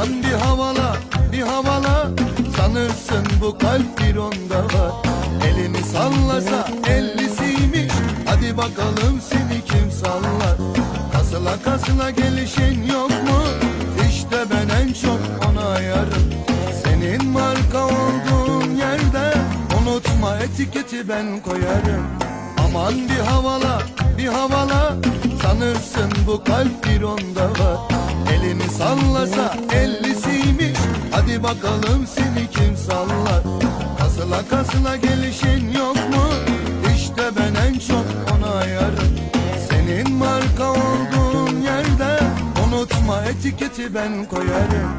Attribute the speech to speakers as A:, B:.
A: Aman bir havala bir havala. Sanırsın bu kalp bir onda var. Elini sallasa ellisiymiş. Hadi bakalım seni kim sallar? Kasıla kasıla gelişin yok mu? İşte ben en çok ona yarım. Senin marka olduğun yerde Unutma etiketi ben koyarım. Aman bir havala bir havala. Sanırsın bu kalp bir onda var Elini sallasa ellisiymiş. Hadi bakalım seni kim sallar? Kasıla kasıla gelişin yok mu? İşte ben en çok ona ayarım Senin marka olduğun yerde Unutma etiketi ben koyarım